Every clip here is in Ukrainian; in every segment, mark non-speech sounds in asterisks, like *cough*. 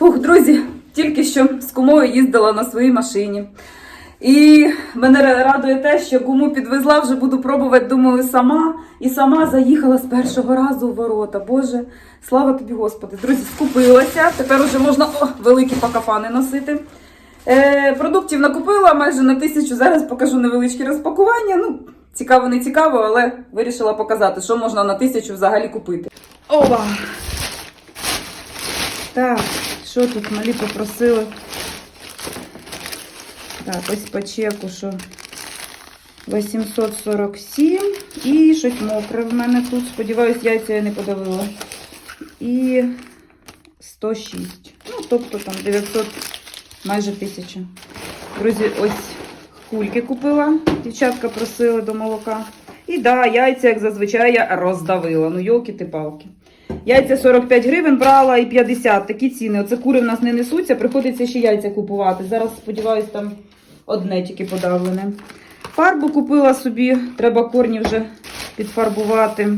Фух, друзі, тільки що з кумою їздила на своїй машині. І мене радує те, що куму підвезла, вже буду пробувати, думаю, сама. І сама заїхала з першого разу в ворота. Боже, слава тобі, Господи. Друзі, скупилася. Тепер уже можна о, великі пакафани носити. Е, продуктів накупила майже на тисячу. Зараз покажу невеличкі розпакування. Ну, цікаво, не цікаво, але вирішила показати, що можна на тисячу взагалі купити. Ова! Так, що тут малі попросили? Так, ось по чеку, що 847 і щось мокре в мене тут. Сподіваюсь, яйця я не подавила. І 106. Ну, тобто там 900, майже 1000. Друзі, ось кульки купила. Дівчатка просили до молока. І да, яйця, як зазвичай, я роздавила. Ну, йолки ти палки Яйця 45 гривень брала і 50. Такі ціни. Оце кури в нас не несуться, приходиться ще яйця купувати. Зараз, сподіваюсь, там одне тільки подавлене. Фарбу купила собі, треба корні вже підфарбувати.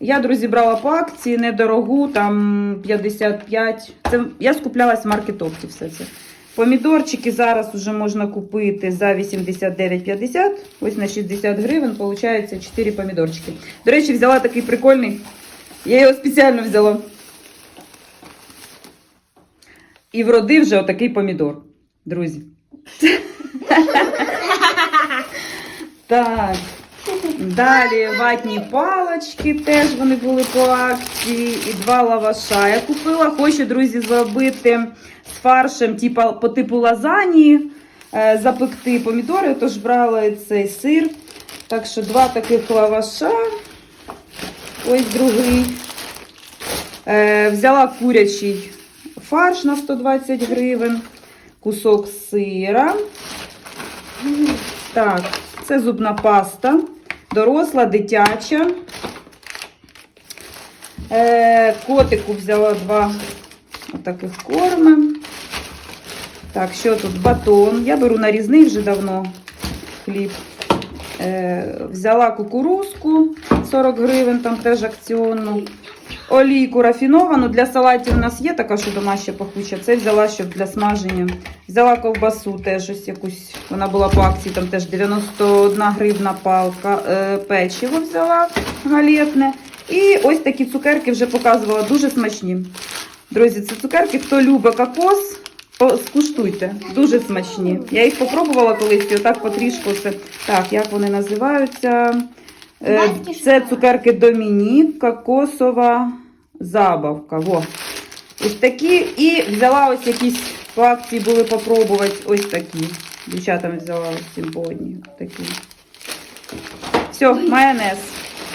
Я, друзі, брала по акції недорогу, там 55. Це я скуплялась в маркетопці все це. Помідорчики зараз вже можна купити за 89,50. Ось на 60 гривень, виходить 4 помідорчики. До речі, взяла такий прикольний. Я його спеціально взяла. І вродив вже отакий помідор, друзі. Так. Далі ватні палочки, теж вони були по акції. І два лаваша я купила. Хочу, друзі, зробити з фаршем типа, по типу лазанії, е, запекти помідори, тож брала цей сир. Так що два таких лаваша. Ось другий. Е, взяла курячий фарш на 120 гривень, кусок сира. Так, це зубна паста, доросла, дитяча. Е, котику взяла два отаких корми. Так, що тут? Батон. Я беру нарізний вже давно хліб. Е, взяла кукурузку 40 гривень, там теж акціонну. Олійку рафіновану. Для салатів у нас є така, що домашня пахуча. Це взяла, щоб для смаження. Взяла ковбасу теж ось якусь. Вона була по акції, там теж 91 гривна палка. Е, печиво взяла галетне. І ось такі цукерки вже показувала, дуже смачні. Друзі, це цукерки, хто любить кокос, скуштуйте. Дуже смачні. Я їх попробувала колись і отак потрішку. Це. Так, як вони називаються? Е, Це цукерки Домінік, кокосова забавка. Во. Ось такі. І взяла ось якісь по акції були попробувати. Ось такі. Дівчатам взяла цим по одній. Такі. Все, майонез.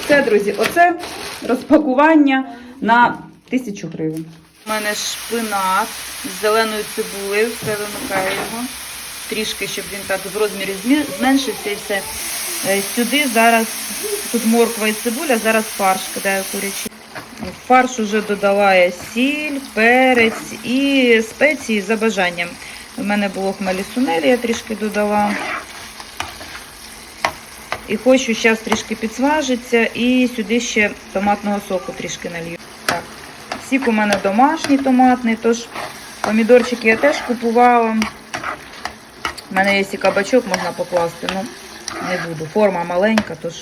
Все, друзі, оце розпакування на тисячу гривень. У мене шпинат з зеленою цибулею, все вимикаю його. Трішки, щоб він так в розмірі зменшився і все. Е, Сюди зараз тут морква і цибуля, зараз фарш кидаю курячий. В Фарш уже додала я сіль, перець і спеції за бажанням. У мене було хмелі сунелі, я трішки додала. І хочу зараз трішки підсмажиться і сюди ще томатного соку трішки налью. Сік у мене домашній томатний, тож помідорчики я теж купувала. У мене є і кабачок, можна покласти, ну не буду. Форма маленька, тож.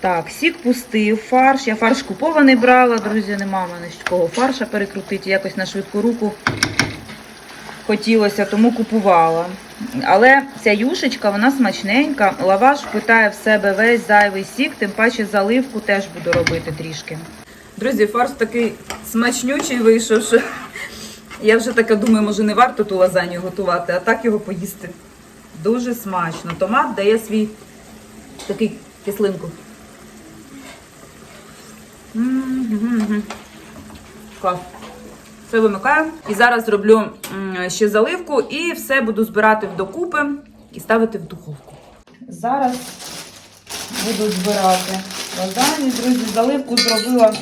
Так, сік пустив, фарш. Я фарш купований брала, друзі, нема в мене з кого фарша перекрутити. Якось на швидку руку хотілося, тому купувала. Але ця юшечка, вона смачненька. Лаваш впитає в себе весь зайвий сік, тим паче заливку теж буду робити трішки. Друзі, фарш такий смачнючий вийшов, що я вже таке думаю, може не варто ту лазанью готувати, а так його поїсти. Дуже смачно. Томат дає свій такий кислинку. Клас. Все вимикаю. І зараз зроблю ще заливку і все буду збирати докупи і ставити в духовку. Зараз буду збирати лазанью. Друзі, заливку зробила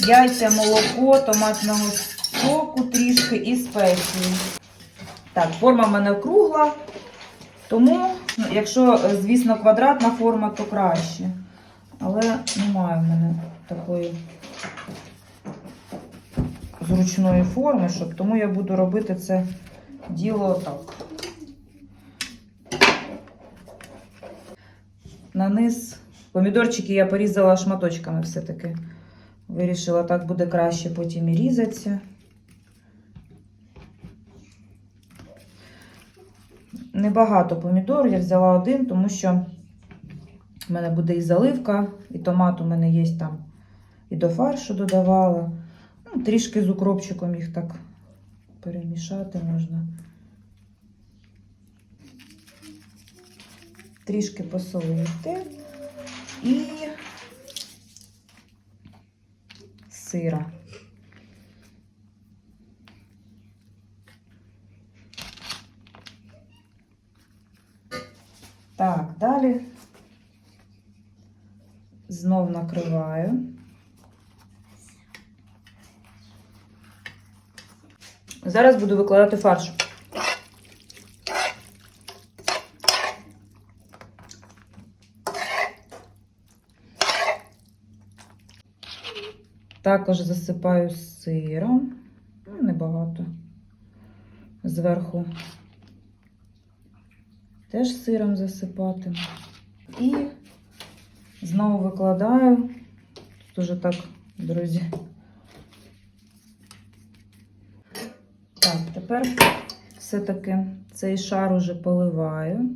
яйця, молоко, томатного соку трішки і спеції. Так, форма в мене кругла, тому, ну, якщо, е, звісно, квадратна форма, то краще. Але немає в мене такої зручної форми, щоб тому я буду робити це діло так. На низ помідорчики я порізала шматочками все-таки. Вирішила, так буде краще потім і різатися. Небагато помідор, я взяла один, тому що в мене буде і заливка, і томат у мене є там, і до фаршу додавала. Ну, трішки з укропчиком їх так перемішати можна. Трішки посолити і сира. Так, далі знов накриваю. Зараз буду викладати фарш. Також засипаю сиром. Ну, небагато. Зверху теж сиром засипати. І знову викладаю. Тут уже так, друзі. Так, тепер все-таки цей шар уже поливаю.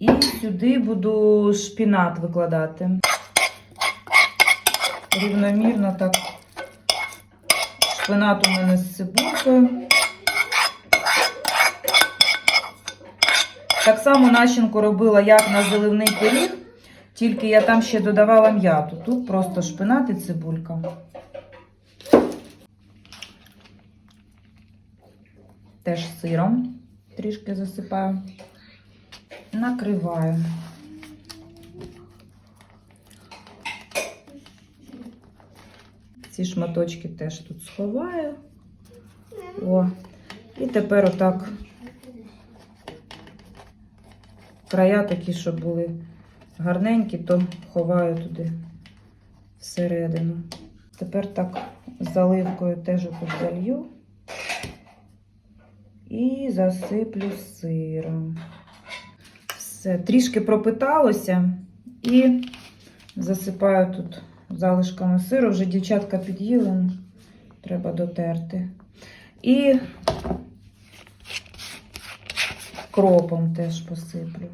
І сюди буду шпінат викладати. Рівномірно так. Шпинат у мене з цибулькою. Так само начинку робила, як на заливний пиріг, тільки я там ще додавала м'яту. Тут просто шпинат і цибулька. Теж сиром трішки засипаю. Накриваю. Ці шматочки теж тут сховаю. О, і тепер отак края такі, щоб були гарненькі, то ховаю туди всередину. Тепер так заливкою теж залью і засиплю сиром. Все, трішки пропиталося і засипаю тут залишками сиру. Вже дівчатка під'їли, треба дотерти. І кропом теж посиплю.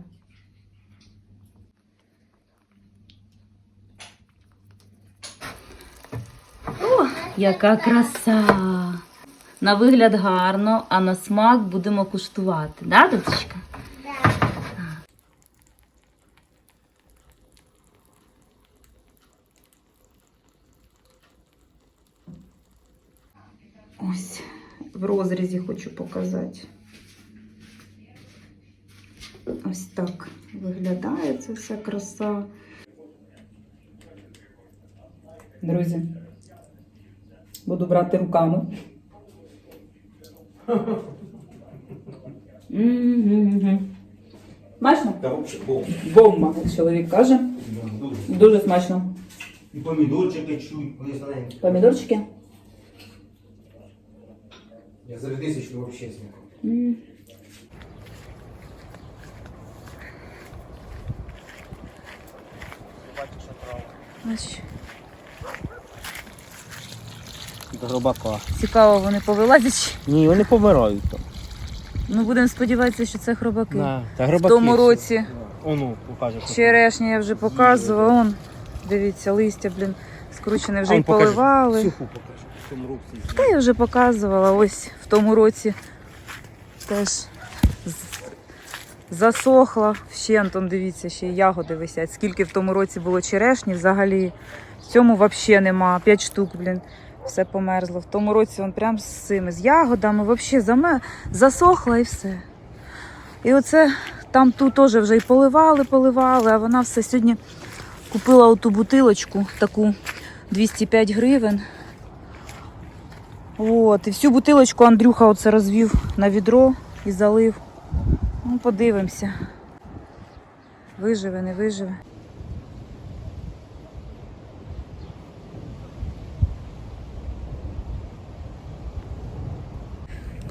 О, яка краса! На вигляд гарно, а на смак будемо куштувати, да, дочечка? Ось в розрізі хочу показати. Ось так виглядає ця вся краса. Друзі, буду брати руками. Смачно? Бомба. Як чоловік каже. Дуже. Смачно. І помідорчики чуть, вони. Помідорчики. Я за тисячу вообще снял. М. Ось. До гробака. Цікаво, вони повилазять. Ні, вони помирають там. Ну, будемо сподіватися, що це хробаки. На, та В гробаки. тому році Ону, покаже. що черешня я вже показувала. Вон, дивіться, листя, блін, скручене вже А, й поливали. Суху покажу. В тому році. Та я вже показувала. Ось в тому році теж засохла. Ще Антон, дивіться, ще ягоди висять. Скільки в тому році було черешні взагалі. В цьому взагалі нема. П'ять штук, блін. Все померзло. В тому році він прям з цими, з ягодами, взагалі заме... засохла і все. І оце там ту теж вже й поливали, поливали, а вона все сьогодні купила оту бутилочку, таку 205 гривень. От, І всю бутилочку Андрюха оце розвів на відро і залив. Ну, подивимося. Виживе, не виживе.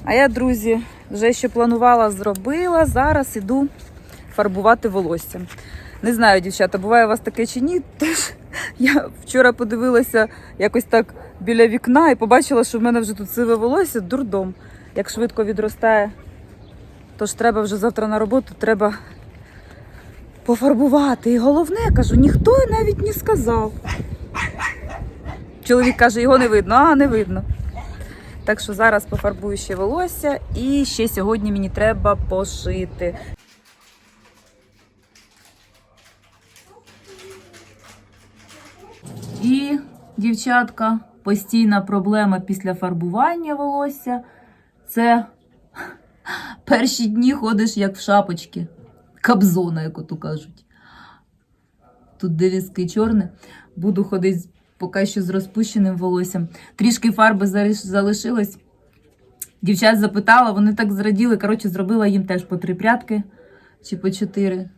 А я, друзі, вже що планувала, зробила. Зараз іду фарбувати волосся. Не знаю, дівчата, буває у вас таке чи ні, *laughs* тож я вчора подивилася якось так біля вікна і побачила, що в мене вже тут сиве волосся, дурдом. Як швидко відростає. Тож треба вже завтра на роботу, треба пофарбувати. І головне, кажу, ніхто навіть не сказав. Чоловік каже, його не видно, а не видно. Так що зараз пофарбую ще волосся і ще сьогодні мені треба пошити. І, дівчатка, постійна проблема після фарбування волосся це *laughs* перші дні ходиш як в шапочці. Кабзона, як ото кажуть. Тут де чорне. Буду ходити поки що з розпущеним волоссям. Трішки фарби залиш- залишилось. Дівчат запитала, вони так зраділи. Коротше, зробила їм теж по три прядки чи по чотири.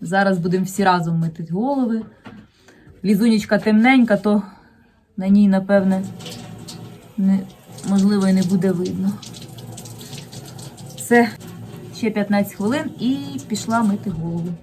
Зараз будемо всі разом мити голови. Лізунечка темненька, то на ній, напевне, не, можливо, і не буде видно. Все, ще 15 хвилин і пішла мити голову.